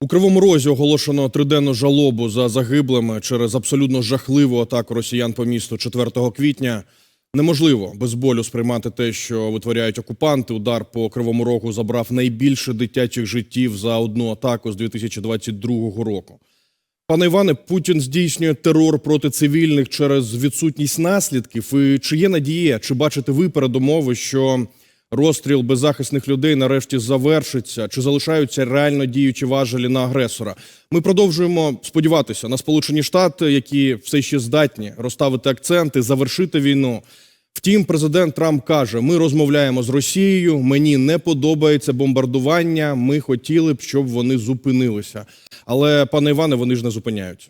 У Кривому Розі оголошено триденну жалобу за загиблими через абсолютно жахливу атаку росіян по місту 4 квітня. Неможливо без болю сприймати те, що витворяють окупанти. Удар по Кривому Рогу забрав найбільше дитячих життів за одну атаку з 2022 року. Пане Іване, Путін здійснює терор проти цивільних через відсутність наслідків. І чи є надія, чи бачите ви передумови, що розстріл беззахисних людей нарешті завершиться, чи залишаються реально діючі важелі на агресора? Ми продовжуємо сподіватися на Сполучені Штати, які все ще здатні розставити акценти, завершити війну. Втім, президент Трамп каже: ми розмовляємо з Росією. Мені не подобається бомбардування. Ми хотіли б, щоб вони зупинилися. Але, пане Іване, вони ж не зупиняються.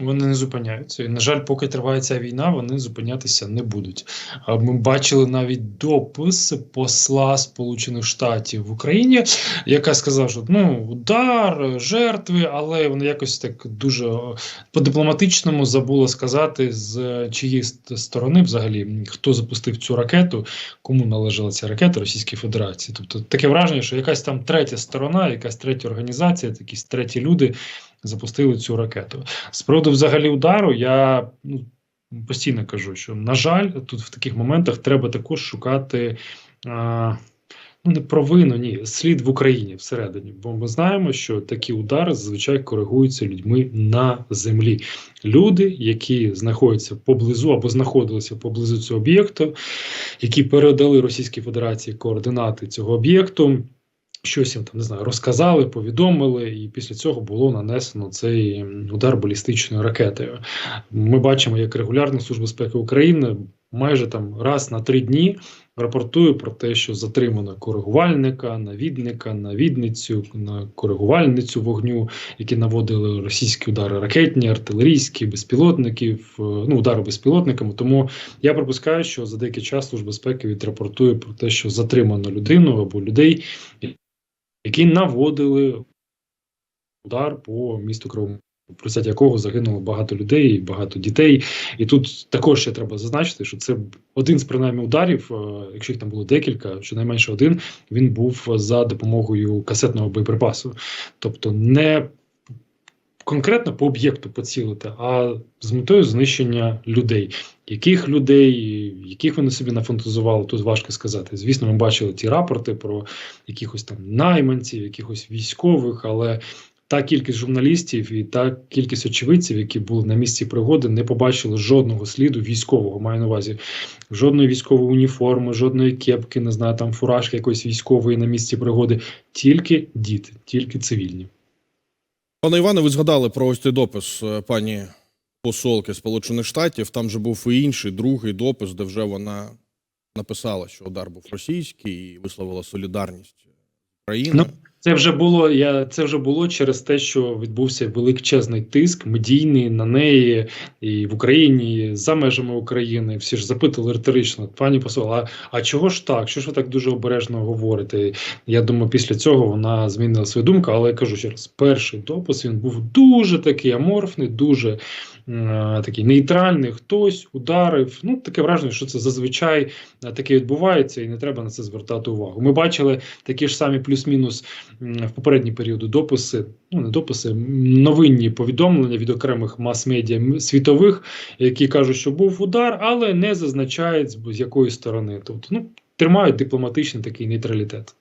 Вони не зупиняються. І, на жаль, поки триває ця війна, вони зупинятися не будуть. Ми бачили навіть допис посла Сполучених Штатів в Україні, яка сказала, що ну удар, жертви, але вона якось так дуже по-дипломатичному забула сказати, з чиєї сторони взагалі хто запустив цю ракету, кому належала ця ракета Російській Федерації. Тобто таке враження, що якась там третя сторона, якась третя організація, якісь треті люди запустили цю ракету. З приводу взагалі удару, я ну, постійно кажу, що на жаль, тут в таких моментах треба також шукати. А, Ну, не провину, ні, слід в Україні всередині. Бо ми знаємо, що такі удари зазвичай коригуються людьми на землі. Люди, які знаходяться поблизу або знаходилися поблизу цього об'єкту, які передали Російській Федерації координати цього об'єкту. Щось їм там не знаю, розказали, повідомили, і після цього було нанесено цей удар балістичною ракетою. Ми бачимо, як регулярно Служба безпеки України майже там раз на три дні рапортує про те, що затримано коригувальника, навідника, навідницю, на коригувальницю вогню, які наводили російські удари ракетні, артилерійські, безпілотників, е, ну удари безпілотниками. Тому я припускаю, що за деякий час Служба безпеки відрапортує про те, що затримано людину або людей, які наводили удар по місту Кривому. В результаті якого загинуло багато людей, багато дітей. І тут також ще треба зазначити, що це один з принаймні ударів, е, якщо їх там було декілька, щонайменше один, він був за допомогою касетного боєприпасу. Тобто не конкретно по об'єкту поцілити, а з метою знищення людей. Яких людей, яких вони собі нафантазували, тут важко сказати. Звісно, ми бачили ті рапорти про якихось там найманців, якихось військових, але та кількість журналістів і та кількість очевидців, які були на місці пригоди, не побачили жодного сліду військового. Маю на увазі жодної військової уніформи, жодної кепки, не знаю, там фуражки якоїсь військової на місці пригоди. Тільки діти, тільки цивільні. Пане Іване, ви згадали про ось цей допис е, пані посолки Сполучених Штатів. Там же був і інший другий допис, де вже вона написала, що удар був російський і висловила солідарність з Україною. Ну, Це вже було. Я це вже було через те, що відбувся величезний тиск медійний на неї і в Україні, і за межами України. Всі ж запитували риторично, пані посол, а, а чого ж так? Що ж ви так дуже обережно говорите? Я думаю, після цього вона змінила свою думку, але я кажу ще раз: перший допис він був дуже такий аморфний, дуже такий нейтральний. Хтось ударив. Ну таке враження, що це зазвичай е, таке відбувається, і не треба на це звертати увагу. Ми бачили такі ж самі плюс-мінус в попередні періоди дописи, ну не дописи, новинні повідомлення від окремих мас-медіа світових, які кажуть, що був удар, але не зазначають з якої сторони. Тобто, ну тримають дипломатичний такий нейтралітет.